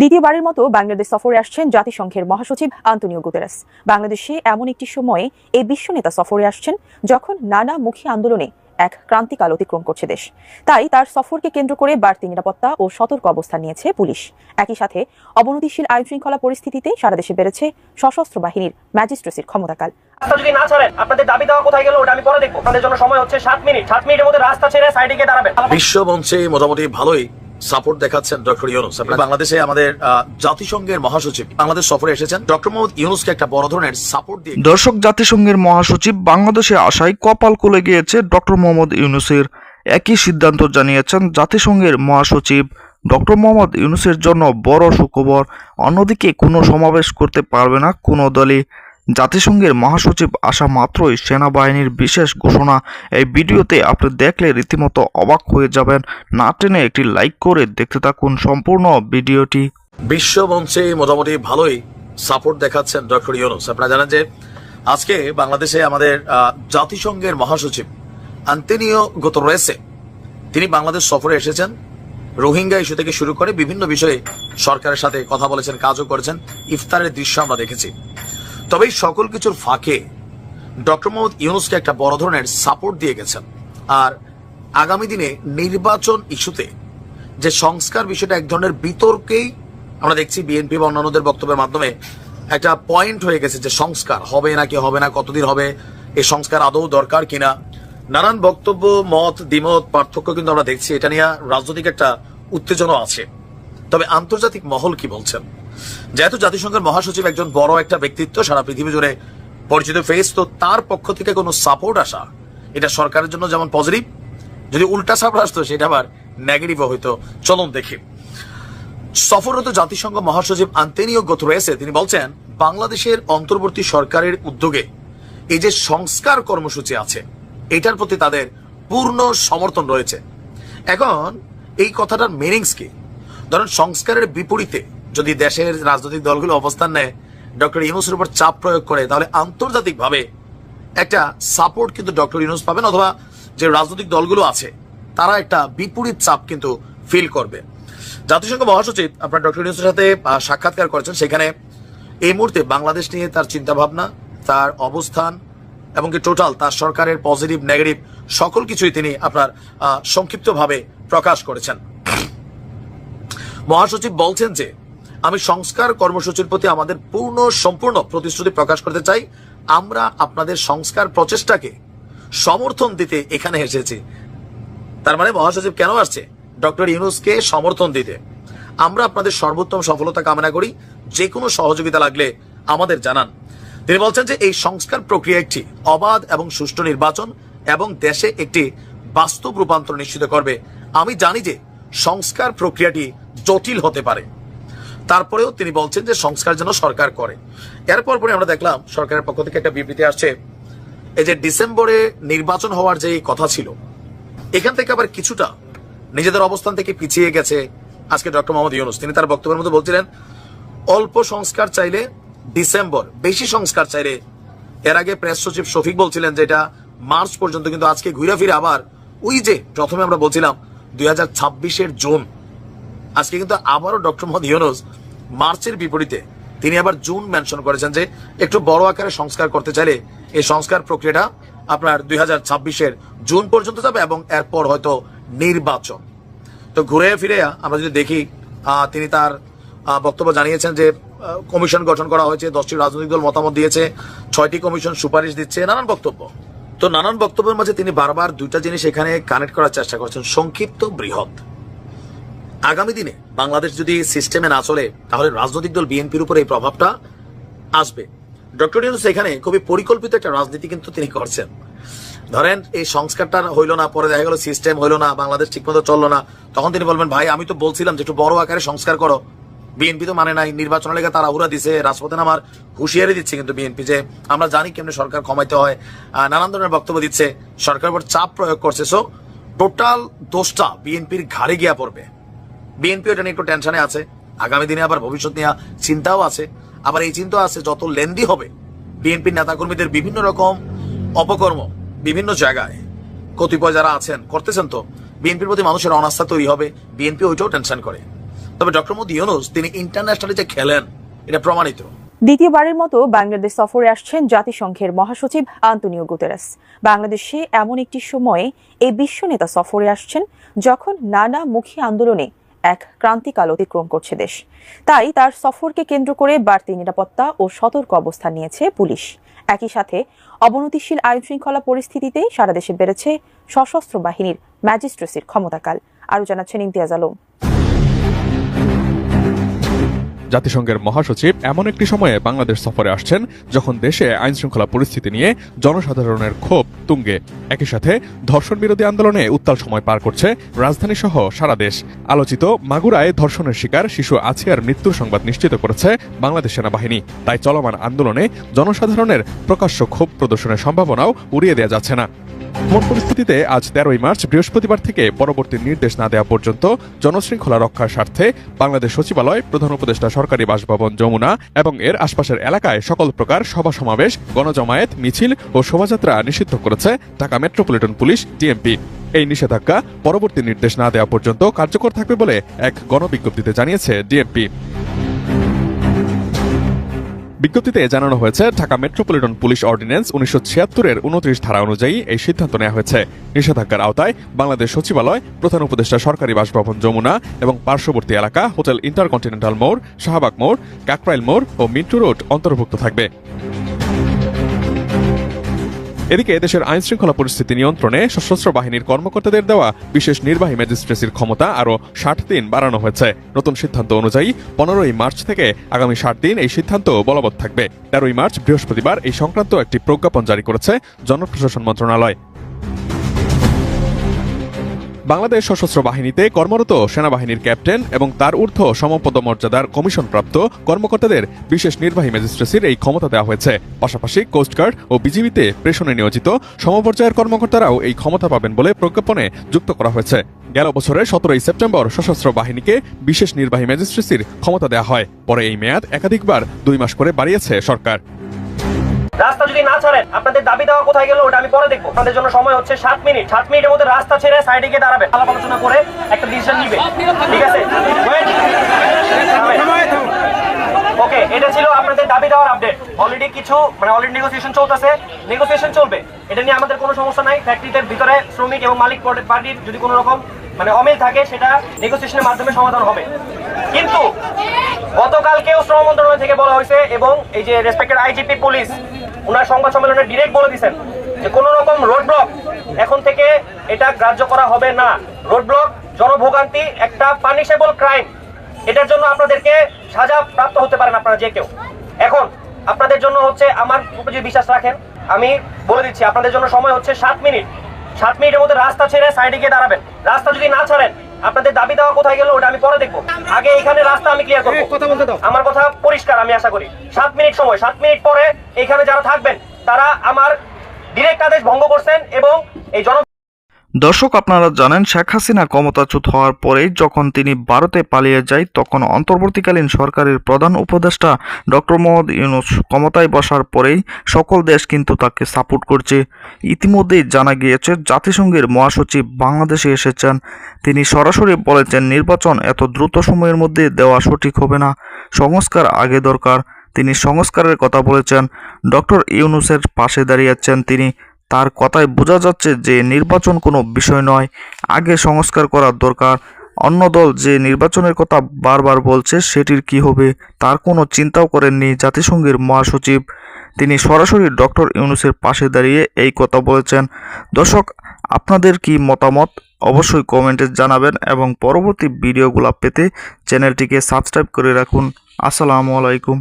দ্বিতীয়বারের মতো বাংলাদেশ সফরে আসছেন জাতিসংঘের মহাসচিব আন্তনিও গুতেরাস। বাংলাদেশে এমন একটি সময়ে এই বিশ্বনেতা সফরে আসছেন যখন নানামুখী আন্দোলনে এক ক্রান্তিকাল অতিক্রম করছে দেশ। তাই তার সফরকে কেন্দ্র করে বাড়তি নিরাপত্তা ও সতর্ক অবস্থান নিয়েছে পুলিশ। একই সাথে অবনতিশীল আইন শৃঙ্খলা পরিস্থিতিতে সারা দেশে বেড়েছে সশস্ত্র বাহিনীর ম্যাজিস্ট্রেসির ক্ষমতাকাল। যদি না ছাড়েন আপনাদের দাবি দেওয়া কোথায় গেল ওটা আমি পরে দেখব। আপনাদের জন্য সময় হচ্ছে সাত মিনিট। সাত মিনিটের মধ্যে রাস্তা ছেড়ে সাইডে গিয়ে দাঁড়াবেন। বিশ্ব মঞ্চে মোটামুটি ভালোই সাপোর্ট দেখাচ্ছেন ডক্টর ইউনুস। বাংলাদেশে আমাদের জাতিসংঘের মহাসচিব, বাংলাদেশ সফরে এসেছেন। ডক্টর মোহাম্মদ ইউনুসকে একটা বড় ধরনের সাপোর্ট দিয়ে দর্শক, জাতিসংঘের মহাসচিব বাংলাদেশে আসায় কপাল খুলে গিয়েছে ডক্টর মোহাম্মদ ইউনুসের। একই সিদ্ধান্ত জানিয়েছেন জাতিসংঘের মহাসচিব। ডক্টর মোহাম্মদ ইউনুসের জন্য বড় সুখবর। অন্যদিকে কোনো সমাবেশ করতে পারবে না কোনো দলই। জাতিসংঘের মহাসচিব আসা মাত্রই সেনাবাহিনীর বিশেষ ঘোষণা। এই ভিডিওতে আপনি দেখলে রীতিমতো অবাক হয়ে যাবেন। না টেনে একটি লাইক করে দেখতে থাকুন সম্পূর্ণ ভিডিওটি। বিশ্ব মঞ্চে মোটামুটি ভালোই সাপোর্ট দেখাচ্ছেন ডক্টর ইউনুস। আপনারা জানেন যে আজকে বাংলাদেশে আমাদের জাতিসংঘের মহাসচিব আন্তনিও গোতরেসে, তিনি বাংলাদেশ সফরে এসেছেন। রোহিঙ্গা ইস্যু থেকে শুরু করে বিভিন্ন বিষয়ে সরকারের সাথে কথা বলেছেন, কাজও করেছেন। ইফতারের দৃশ্য আমরা দেখেছি। তবে সকল কিছুর ফাঁকে ডক্টর মোহাম্মদ ইউনুসকে একটা বড় ধরনের সাপোর্ট দিয়ে গেছেন। আর আগামী দিনে নির্বাচন ইস্যুতে যে সংস্কার বিষয়টা এক ধরনের বিতর্কেই আমরা দেখছি বিএনপি বা অন্যান্যদের বক্তব্যের মাধ্যমে একটা পয়েন্ট হয়ে গেছে যে সংস্কার হবে নাকি হবে না, কতদিন হবে এই সংস্কার আদৌ দরকার কিনা? নানান বক্তব্য, মত, দ্বিমত, পার্থক্য কিন্তু আমরা দেখছি। এটা নিয়ে রাজনৈতিক একটা উত্তেজনা আছে। তবে আন্তর্জাতিক মহল কি বলছেন? যেহেতু জাতিসংঘের মহাসচিব একজন বড় একটা ব্যক্তিত্ব, সারা পৃথিবী জুড়ে পরিচিত ফেস তো তার পক্ষ থেকে কোনো সাপোর্ট আসা, এটা সরকারের জন্য যেমন পজিটিভ যদি উল্টা সাপোর্ট আসতো, সেটা আবার নেগেটিভ হইতো। চলুন দেখি। সফররত জাতিসংঘ মহাসচিব আন্তনিও গোথরেসে তিনি বলছেন, বাংলাদেশের অন্তর্বর্তী সরকারের উদ্যোগে এই যে সংস্কার কর্মসূচি আছে, এটার প্রতি তাদের পূর্ণ সমর্থন রয়েছে। এখন এই কথাটার মিনিংস কি? ধরেন, সংস্কারের বিপরীতে যদি দেশের রাজনৈতিক দলগুলো অবস্থান নেয়, ডক্টর ইউনুসের উপর চাপ প্রয়োগ করে, তাহলে আন্তর্জাতিকভাবে একটা সাপোর্ট কিন্তু ডক্টর ইউনুস পাবেন অথবা যে রাজনৈতিক দলগুলো আছে, তারা একটা বিপরীত চাপ কিন্তু ফিল করবে। জাতিসংঘ মহাসচিব আপনার ডক্টর ইউনুসের সাথে সাক্ষাৎকার করেছেন। সেখানে এই মুহূর্তে বাংলাদেশ নিয়ে তার চিন্তা ভাবনা তার অবস্থান এবং কি টোটাল তার সরকারের পজিটিভ নেগেটিভ সকল কিছুই তিনি আপনার সংক্ষিপ্তভাবে প্রকাশ করেছেন। মহাসচিব বলছেন যে আমি সংস্কার কর্মসূচির প্রতি আমাদের পূর্ণ, সম্পূর্ণ প্রতিশ্রুতি প্রকাশ করতে চাই। আমরা আপনাদের সংস্কার প্রচেষ্টাকে সমর্থন দিতে এখানে এসেছি। তার মানে মহাসচিব কেন আসছে? ডক্টর ইউনুসকে সমর্থন দিতে। আমরা আপনাদের সর্বোত্তম সফলতা কামনা করি। যে কোনো সহযোগিতা লাগলে আমাদের জানান। তিনি বলছেন যে এই সংস্কার প্রক্রিয়া একটি অবাধ এবং সুষ্ঠু নির্বাচন এবং দেশে একটি বাস্তব রূপান্তর নিশ্চিত করবে। আমি জানি যে সংস্কার প্রক্রিয়াটি জটিল হতে পারে। তারপরেও তিনি বলছেন যে সংস্কার যেন সরকার করে। এরপর পরে আমরা দেখলাম, সরকারের পক্ষ থেকে একটা বিবৃতি আসছে, এই যে ডিসেম্বরে নির্বাচন হওয়ার যে কথা ছিল, এখান থেকে আবার কিছুটা নিজেদের অবস্থান থেকে পিছিয়ে গেছে আজকে ডক্টর মোহাম্মদ ইউনুস। তিনি তার বক্তব্যের মধ্যে বলছিলেন, অল্প সংস্কার চাইলে ডিসেম্বর, বেশি সংস্কার চাইলে, এর আগে প্রেস সচিব শফিক বলছিলেন যে এটা মার্চ পর্যন্ত, কিন্তু আজকে ঘুরে ফিরে আবার, ওই যে প্রথমে আমরা বলছিলাম, দুই হাজার জুন আজকে কিন্তু আবারও ডক্টর মোহাম্মদ ইউনুস মার্চের বিপরীতে তিনি আবার জুন মেনশন করেছেন যে একটু বড় আকারে সংস্কার করতে চাইলে এই সংস্কার প্রক্রিয়াটা আপনার দুই হাজার ছাব্বিশের জুন পর্যন্ত যাবে এবং এরপর হয়তো নির্বাচন। তো ঘুরে ফিরে আমরা যদি দেখি তিনি তার বক্তব্য জানিয়েছেন যে কমিশন গঠন করা হয়েছে, দশটি রাজনৈতিক দল মতামত দিয়েছে, ছয়টি কমিশন সুপারিশ দিচ্ছে, নানান বক্তব্য। তো নানান বক্তব্যের মাঝে তিনি বারবার দুইটা জিনিস এখানে কানেক্ট করার চেষ্টা করছেন, সংক্ষিপ্ত বৃহৎ। আগামী দিনে বাংলাদেশ যদি সিস্টেমে না চলে, তাহলে রাজনৈতিক দল বিএনপির উপর এই প্রভাবটা আসবে। ডক্টর ইউনুস এখানে খুবই পরিকল্পিত একটা রাজনীতি কিন্তু তিনি করছেন। ধরেন, এই সংস্কারটা হইল না, পরে দেখা গেল সিস্টেম হইল না, বাংলাদেশ ঠিকমতো চলল না, তখন তিনি বলবেন, ভাই, আমি তো বলছিলাম যে একটু বড় আকারে সংস্কার করো। বিএনপি তো মানে নাই, নির্বাচনের লেগে তারা উড়া দিছে, রাজপথে আমার হুঁশিয়ারি দিচ্ছে কিন্তু বিএনপি যে আমরা জানি কেমনে সরকার কমাইতে হয় নানান ধরনের বক্তব্য দিচ্ছে সরকার উপর চাপ প্রয়োগ করছে। সো টোটাল দোষটা বিএনপির ঘাড়ে গিয়া পড়বে। বিএনপি এটা একটু টেনশনে আছে। আগামী দিনে আবার ভবিষ্যৎ নিয়ে চিন্তাও আছে। আবার এই চিন্তা আছে, যত লেন্দি হবে, বিএনপির নেতাকর্মীদের বিভিন্ন রকম অপকর্ম বিভিন্ন জায়গায় কতিপয় যারা আছেন, করতেছেন তো, বিএনপির প্রতি মানুষের অনাস্থা তৈরি হবে, বিএনপি ওইটাও টেনশন করে। তবে ডক্টর মোদী ইউনুস, তিনি ইন্টারন্যাশনালি যে খেলেন, এটা প্রমাণিত। দ্বিতীয়বারের মতো বাংলাদেশ সফরে আসছেন জাতিসংঘের মহাসচিব আন্তনিও গুতেরাস। বাংলাদেশে এমন একটি সময়ে এই বিশ্ব নেতা সফরে আসছেন যখন নানা মুখী আন্দোলনে এক ক্রান্তিকাল অতিক্রম করছে দেশ। তাই তার সফরকে কেন্দ্র করে বাড়তি নিরাপত্তা ও সতর্ক অবস্থান নিয়েছে পুলিশ। একই সাথে অবনতিশীল আইন শৃঙ্খলা পরিস্থিতিতে সারা দেশে বেড়েছে সশস্ত্র বাহিনীর ম্যাজিস্ট্রেসির ক্ষমতাকাল, আরও জানাচ্ছেন ইমতিয়াজ আলম। জাতিসংঘের মহাসচিব এমন একটি সময়ে বাংলাদেশ সফরে আসছেন যখন দেশে আইন শৃঙ্খলা পরিস্থিতি নিয়ে জনসাধারণের ক্ষোভ তুঙ্গে। একই সাথে ধর্ষণ বিরোধী আন্দোলনে উত্তাল সময় পার করছে রাজধানী সহ সারা দেশ। আলোচিত মাগুরায় ধর্ষণের শিকার শিশু আছিয়ার মৃত্যুর সংবাদ নিশ্চিত করেছে বাংলাদেশ সেনাবাহিনী। তাই চলমান আন্দোলনে জনসাধারণের প্রকাশ্য ক্ষোভ প্রদর্শনের সম্ভাবনাও উড়িয়ে দেওয়া যাচ্ছে না। এমন পরিস্থিতিতে আজ তেরোই মার্চ, বৃহস্পতিবার থেকে পরবর্তী নির্দেশ না দেওয়া পর্যন্ত জনশৃঙ্খলা রক্ষার স্বার্থে বাংলাদেশ সচিবালয়, প্রধান উপদেষ্টা সরকারি বাসভবন যমুনা এবং এর আশপাশের এলাকায় সকল প্রকার সভা সমাবেশ, গণজমায়েত, মিছিল ও শোভাযাত্রা নিষিদ্ধ করেছে ঢাকা মেট্রোপলিটন পুলিশ, ডিএমপি। এই নিষেধাজ্ঞা পরবর্তী নির্দেশ না দেওয়া পর্যন্ত কার্যকর থাকবে বলে এক গণবিজ্ঞপ্তিতে জানিয়েছে ডিএমপি। বিজ্ঞপ্তিতে জানানো হয়েছে, ঢাকা মেট্রোপলিটন পুলিশ অর্ডিন্যান্স উনিশশো ছিয়াত্তরের উনত্রিশ ধারা অনুযায়ী এই সিদ্ধান্ত নেওয়া হয়েছে। নিষেধাজ্ঞার আওতায় বাংলাদেশ সচিবালয়, প্রধান উপদেষ্টা সরকারি বাসভবন যমুনা এবং পার্শ্ববর্তী এলাকা, হোটেল ইন্টারকন্টিনেন্টাল মোড়, শাহবাগ মোড় কাকরাইল মোড় ও মিন্টু রোড অন্তর্ভুক্ত থাকবে। এদিকে দেশের আইন শৃঙ্খলা পরিস্থিতি নিয়ন্ত্রণে সশস্ত্র বাহিনীর কর্মকর্তাদের দেওয়া বিশেষ নির্বাহী ম্যাজিস্ট্রেসির ক্ষমতা আরও ষাট দিন বাড়ানো হয়েছে। নতুন সিদ্ধান্ত অনুযায়ী পনেরোই মার্চ থেকে আগামী ষাট দিন এই সিদ্ধান্ত বলবৎ থাকবে। তেরোই মার্চ বৃহস্পতিবার এই সংক্রান্ত একটি প্রজ্ঞাপন জারি করেছে জনপ্রশাসন মন্ত্রণালয়। বাংলাদেশ সশস্ত্র বাহিনীতে কর্মরত সেনাবাহিনীর ক্যাপ্টেন এবং তার ঊর্ধ্ব সমপদ মর্যাদার কমিশনপ্রাপ্ত কর্মকর্তাদের বিশেষ নির্বাহী ম্যাজিস্ট্রেসির এই ক্ষমতা দেওয়া হয়েছে। পাশাপাশি কোস্টগার্ড ও বিজিবিতে প্রেষণে নিয়োজিত সমপর্যায়ের কর্মকর্তারাও এই ক্ষমতা পাবেন বলে প্রজ্ঞাপনে যুক্ত করা হয়েছে। গেল বছরের সতেরোই সেপ্টেম্বর সশস্ত্র বাহিনীকে বিশেষ নির্বাহী ম্যাজিস্ট্রেসির ক্ষমতা দেওয়া হয়। পরে এই মেয়াদ একাধিকবার দুই মাস করে বাড়িয়েছে সরকার। যদি না ছাড়েন, আপনাদের দাবি দেওয়া কোথায় গেল ওটা আমি পরে দেখব। আপনাদের জন্য সময় হচ্ছে সাত মিনিট। সাত মিনিটের মধ্যে রাস্তা ছেড়ে সাইডে গিয়ে দাঁড়াবেন। আলাপ আলোচনা করে একটা ডিসিশন নিবে ঠিক আছে? ওকে এটা ছিল আপনাদের দাবি দেওয়ার আপডেট অলরেডি কিছু মানে অলরেডি নেগোসিয়েশন চলতেছে। নেগোসিয়েশন চলবে। এটা নিয়ে আমাদের কোনো সমস্যা নাই। ফ্যাক্টরিতে ভিতরে শ্রমিক এবং মালিক পার্টির যদি কোনো রকম মানে অমিল থাকে, সেটা নেগোসিয়েশনের মাধ্যমে সমাধান হবে। কিন্তু গতকালকেও শ্রম মন্ত্রণালয় থেকে বলা হয়েছে এবং এই যে রেসপেক্টেড আইজিপি পুলিশ ওনার সংবাদ সম্মেলনে ডিরেক্ট বলে দিচ্ছেন যে কোনো রকম রোড ব্লক এখন থেকে এটা গ্রাহ্য করা হবে না। রোড ব্লক জনভোগান্তি একটা পানিশেবল ক্রাইম এটার জন্য আপনাদেরকে সাজা প্রাপ্ত হতে পারেন আপনারা যে কেউ। এখন আপনাদের জন্য হচ্ছে আমার উপর যদি বিশ্বাস রাখেন, আমি বলে দিচ্ছি, আপনাদের জন্য সময় হচ্ছে সাত মিনিট। সাত মিনিটের মধ্যে রাস্তা ছেড়ে সাইডে গিয়ে দাঁড়াবেন। রাস্তা যদি না ছাড়েন আপনাদের দাবি দেওয়া কোথায় গেল ওটা আমি পরে দেখব। আগে এখানে রাস্তা আমি ক্লিয়ার করব। আমার কথা পরিষ্কার আমি আশা করি। সাত মিনিট সময় সাত মিনিট পরে এখানে যারা থাকবেন তারা আমার ডিরেক্ট আদেশ ভঙ্গ করছেন এবং এই জন দর্শক, আপনারা জানেন, শেখ হাসিনা ক্ষমতাচ্যুত হওয়ার পরেই যখন তিনি ভারতে পালিয়ে যায়, তখন অন্তর্বর্তীকালীন সরকারের প্রধান উপদেষ্টা ডক্টর মোহাম্মদ ইউনুস ক্ষমতায় বসার পরেই সকল দেশ কিন্তু তাকে সাপোর্ট করছে। ইতিমধ্যেই জানা গিয়েছে, জাতিসংঘের মহাসচিব বাংলাদেশে এসেছেন। তিনি সরাসরি বলেছেন, নির্বাচন এত দ্রুত সময়ের মধ্যে দেওয়া সঠিক হবে না। সংস্কার আগে দরকার। তিনি সংস্কারের কথা বলেছেন। ডক্টর ইউনুসের পাশে দাঁড়িয়েছেন তিনি। তার কথায় বোঝা যাচ্ছে যে নির্বাচন কোনো বিষয় নয়। আগে সংস্কার করার দরকার। অন্য দল যে নির্বাচনের কথা বারবার বলছে, সেটির কি হবে তার কোনো চিন্তাও করেননি জাতিসংঘের মহাসচিব। তিনি সরাসরি ডক্টর ইউনুসের পাশে দাঁড়িয়ে এই কথা বলেছেন। দর্শক, আপনাদের কি মতামত? অবশ্যই কমেন্টে জানাবেন এবং পরবর্তী ভিডিওগুলো পেতে চ্যানেলটিকে সাবস্ক্রাইব করে রাখুন। আসসালামু আলাইকুম।